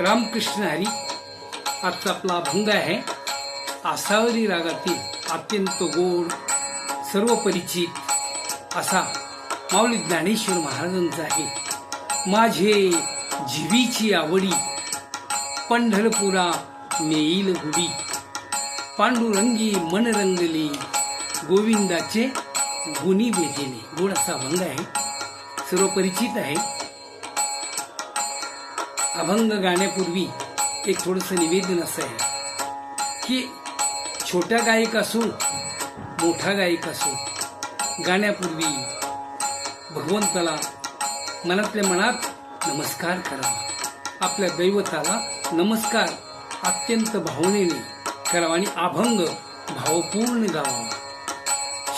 रामकृष्ण हरी. आजचा आपला अभंग आहे. आसावरी रागातील अत्यंत गोड सर्व परिचित असा माऊली ज्ञानेश्वर महाराजांचा आहे. माझे जीवीची आवडी पंढरपुरा नेईल गुडी पांडुरंगी मन रंगली गोविंदाचे गुणी बेजेले गोड असा अभंग आहे. सर्व परिचित आहे. अभंग गाण्यापूर्वी एक थोडंसं निवेदन असं आहे की छोटा गायक असो मोठा गायक असो गाण्यापूर्वी भगवंताला मनातल्या मनात नमस्कार करावा आपल्या दैवताला नमस्कार अत्यंत भावनेने करावा आणि अभंग भावपूर्ण गावा.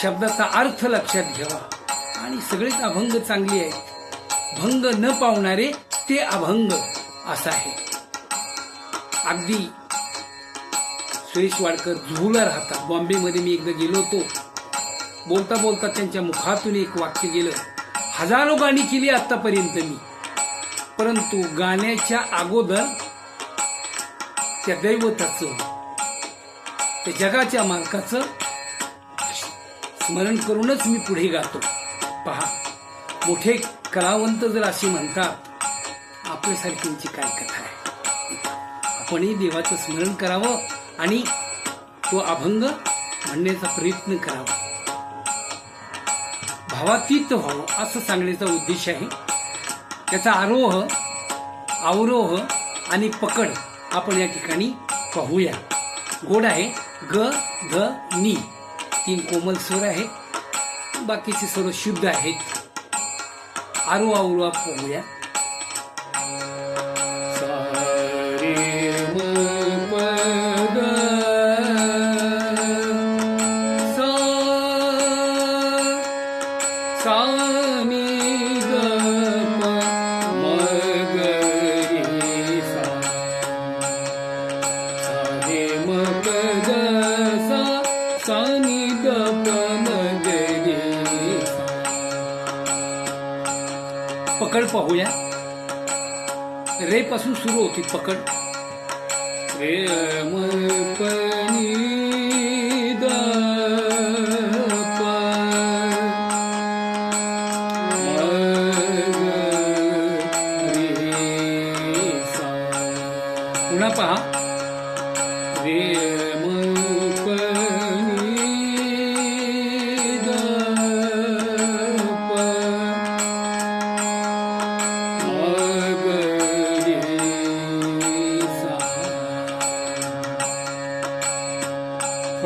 शब्दाचा अर्थ लक्षात घ्यावा. आणि सगळेच अभंग चांगले आहेत. भंग न पावणारे ते अभंग असं आहे. अगदी सुरेश वाडकर जुहूला राहतात. बॉम्बेमध्ये मी एकदा गेलो होतो. बोलता बोलता त्यांच्या मुखातून एक वाक्य गेलं. हजारो गाणी केली आतापर्यंत मी. परंतु गाण्याच्या अगोदर त्या दैवताचं त्या जगाच्या मालकाचं स्मरण करूनच मी पुढे गातो. पहा मोठे कलावंत जर असे म्हणतात आपल्यासारख्यांची काय कथा आहे. आपणही देवाचं स्मरण करावं आणि तो अभंग म्हणण्याचा प्रयत्न करावा. भावातीत व्हावं असं सांगण्याचा उद्देश आहे. त्याचा आरोह अवरोह आणि पकड आपण या ठिकाणी पाहूया. गोड आहे ग ध नी. तीन कोमल स्वर आहेत बाकीचे सर्व शुद्ध आहेत. आरो अवरोहा पाहूया. पाहूया. रे पासून सुरू होती पकड. रे म प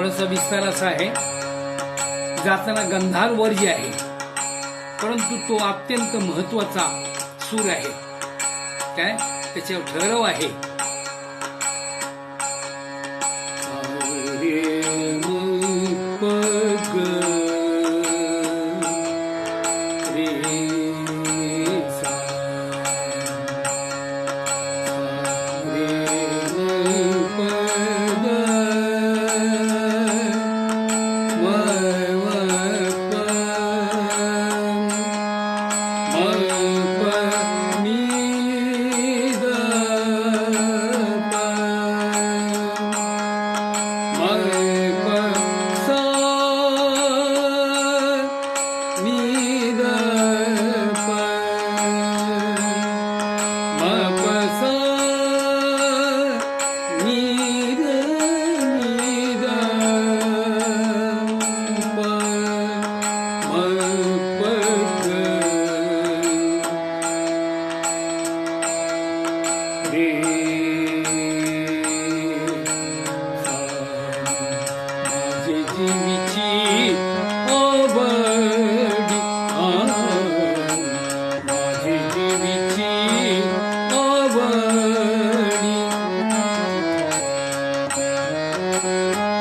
थोडासा विस्तार असा आहे. जाताना गंधारवर जे आहे परंतु तो अत्यंत महत्त्वाचा सूर आहे. काय? त्याच्यावर ठरव आहे. माझे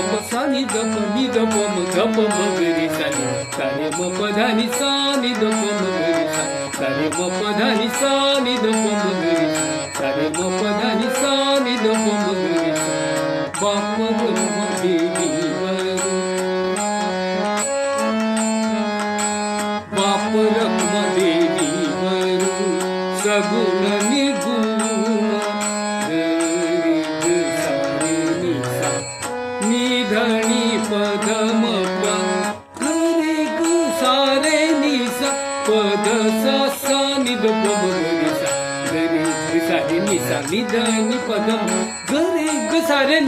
గమ సాని గమ ని గమ గమ మగరి సని సని మ పదని సాని దమ మగరి సని మ పదని సాని దమ మగరి సని మ పదని సాని దమ మగరి బామ గురు దేవి వర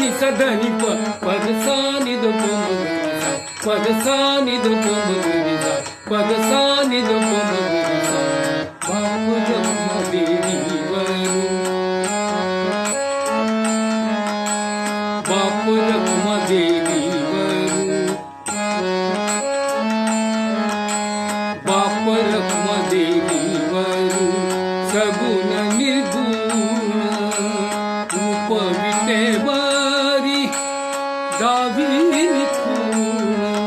ni sadani pa pad sa ni do pumbu ni sa pad sa ni do pumbu ni sa pad Thank you.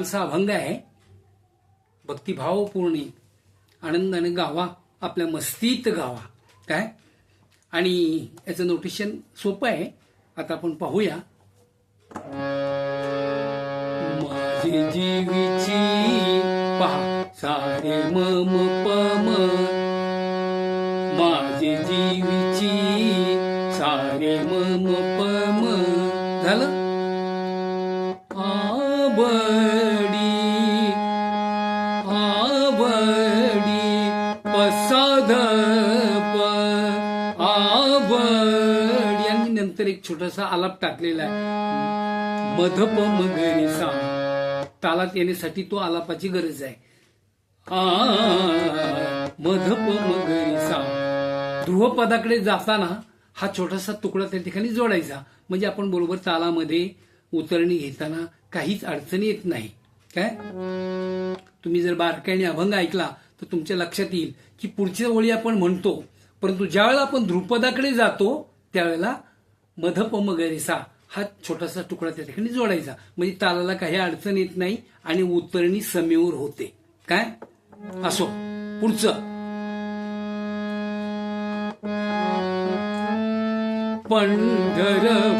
लालसा अभंग आहे. भक्तिभाव पूर्णी आनंदाने गावा आपल्या मस्तीत गावा. काय? आणि याचं नोटिशन सोपं आहे. आता आपण पाहूया. माझी जीवीची पहा. सारे मम पम तर एक छोटासा आलाप टाकलेला आहे. मधप मगरी तालात येण्यासाठी तो आलापाची गरज आहे. मधप मगरी ध्रुवपदाकडे जाताना हा छोटासा तुकडा त्या ठिकाणी जोडायचा. म्हणजे आपण बरोबर तालामध्ये उतरणी घेताना काहीच अडचणी येत नाही. काय? तुम्ही जर बारकाईने अभंग ऐकला तर तुमच्या लक्षात येईल की पुढच्या ओळी आपण म्हणतो. परंतु ज्यावेळेला आपण ध्रुपदाकडे जातो त्यावेळेला मधपम गरिसा हा छोटासा तुकडा त्या ठिकाणी जोडायचा. म्हणजे तालाला काही अडचण येत नाही आणि उतरणी समेवर होते. काय? असो. पुढचं. पंढरपुरा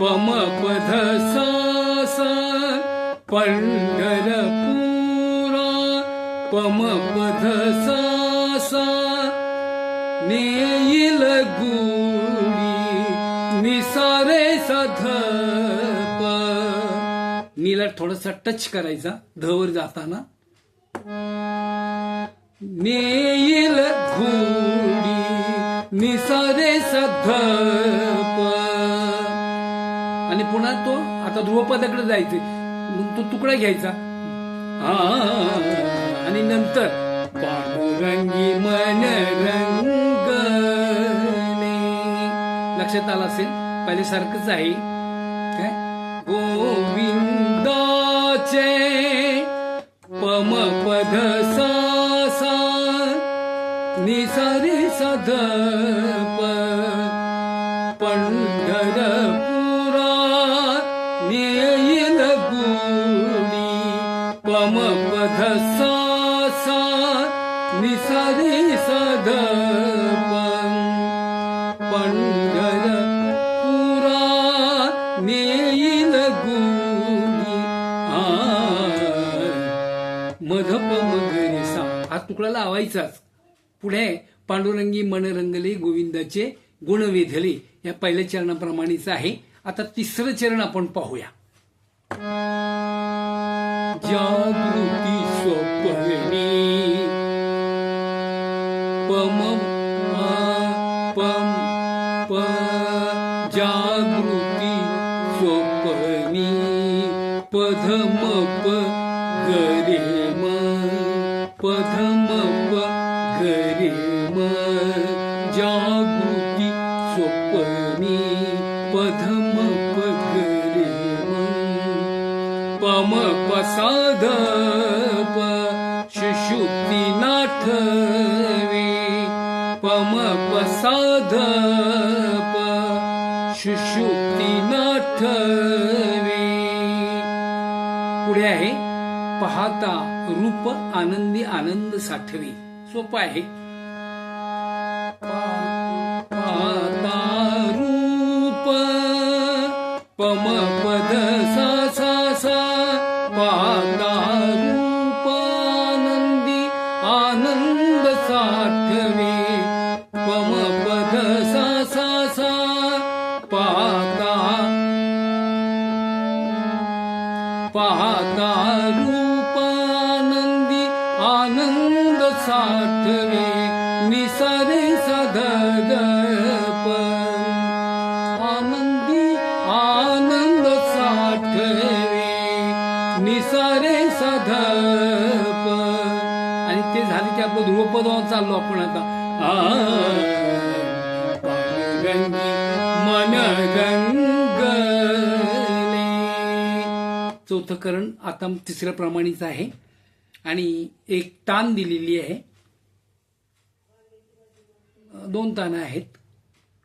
पमपध सासा पंढरपुरा पमपध सासा नेईल गुडी थोडासा टच करायचा धवर जाताना. नेईल घोडी निसारे सधप आणि पुन्हा तो आता ध्रुवपदाकडे जायचे मग तो तुकडा घ्यायचा. आणि नंतर पांडुरंगी मन रंग लक्षात आलं असेल? पहिल्यासारखंच आहे. निसरि सदप पण्डुधर पूरा नूनि पमपध सिसरि सद तुकडा लावायचाच पुढे पांडुरंगी मनरंगले गोविंदाचे गुणवेधले या पहिल्या चरणाप्रमाणेच आहे. आता तिसरं चरण आपण पाहूया. जागृती स्वप्नी पम पम प जागृती स्वप्नी पधम प गरे. म गरिम म जागृती स्वप्नी पधम गरिम पम पसाध प सुषुप्ती नाठवे पम पसाध प सुषुप्ती नाठवे पुढे आहे पाहता रूप आनंदी आनंद साठवी. सोपं आहे. आनंद निसरे निसारे आनंदी आनंद साठवे निसारे सधप आणि ते झाले की आपलं ध्रुवपदावर चाललो आपण आता। आ, पांडुरंगी मन रंगले चौथं करण आता तिसऱ्या प्रमाणेच आहे। आणि एक तान दिलेली आहे. दोन तानं आहेत.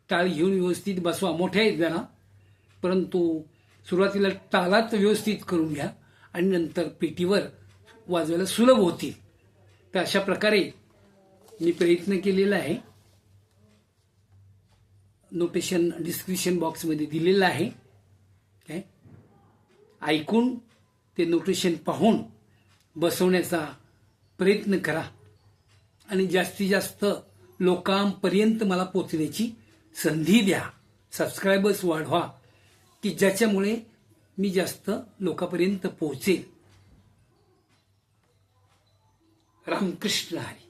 टाळ घेऊन व्यवस्थित बसवा. मोठ्या आहेत जरा. परंतु सुरुवातीला तालात व्यवस्थित करून घ्या आणि नंतर पेटीवर वाजवायला सुलभ होतील. तर अशा प्रकारे मी प्रयत्न केलेला आहे. नोटेशन डिस्क्रिप्शन बॉक्समध्ये दिलेलं आहे. काय? ऐकून ते नोटेशन पाहून बसवण्याचा प्रयत्न करा. आणि जास्तीत जास्त लोकांपर्यंत मला पोचण्याची संधी द्या. सबस्क्रायबर्स वाढवा की ज्याच्यामुळे मी जास्त लोकांपर्यंत पोहोचेल रामकृष्ण हरी.